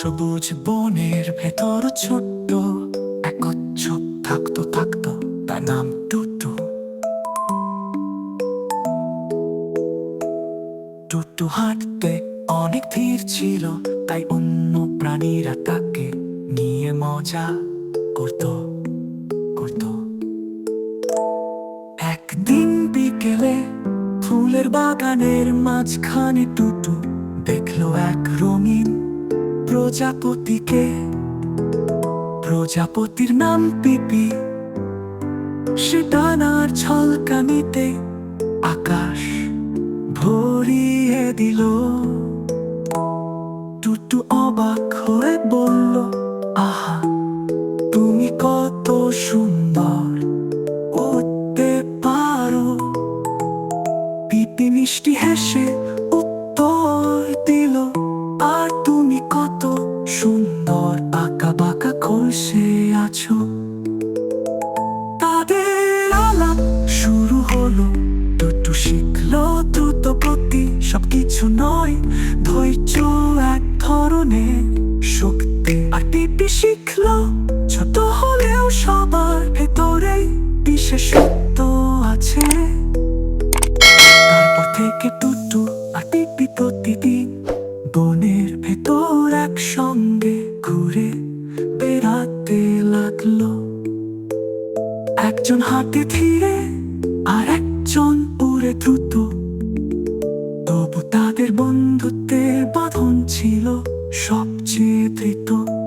সবুজ বনের ভেতর ছোট্ট, এক থাকতো থাকতো, তার নাম টুটু। টুটু হাঁটতে অনেক ধীর ছিল, তাই অন্য প্রাণীরা তাকে নিয়ে মজা করত করত। একদিন বিকেলে ফুলের বাগানের মাঝখানে টুটু দেখল এক রঙিন প্রজাপতিকে, প্রজাপতির নাম পিপি। সে ডানার ছলকানিতে আকাশ ভরিয়ে দিল। টুটু অবাক হয়ে বলল, আহা, তুমি কত সুন্দর, উঠতে পারো। পিপি মিষ্টি হেসে খোলসে আছো। তাদের আলাপ শুরু হলো। টুটু শিখলো দ্রুত গতি, সবকিছু নয়, ধৈর্য এক ধরনের শক্তি আর পিপি শিখলো, ছোট হলেও সবার ভেতরে বিশেষত্ব আছে। তারপর থেকে টুটু আর পিপি প্রতিদিন, বনের ভেতর একসঙ্গে ঘুরে বেড়াতে লাগল। একজন হাঁটে ধীরে আর একজন উড়ে দ্রুত। তবু তাদের বন্ধুত্বের বাঁধন ছিল সবচেয়ে ধৃত।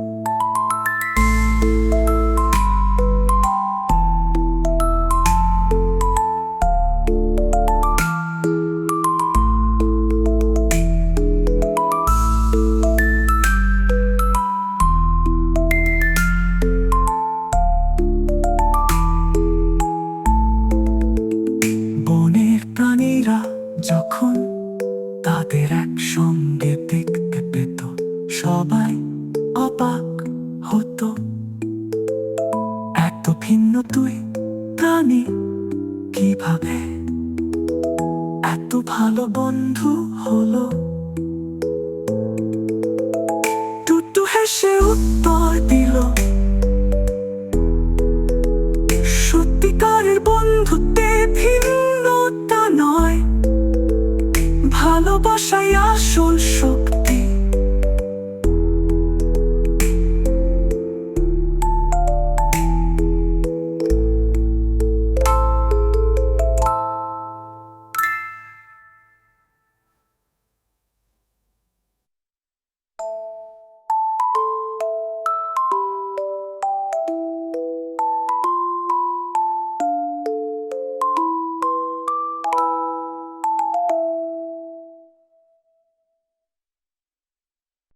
প্রাণীরা যখন তাদের একসঙ্গে দেখতে পেত, সবাই অবাক হতো। এত ভিন্ন তুই প্রাণী কীভাবে? এত ভালো বন্ধু হলো। টুটু হেসে উত্তর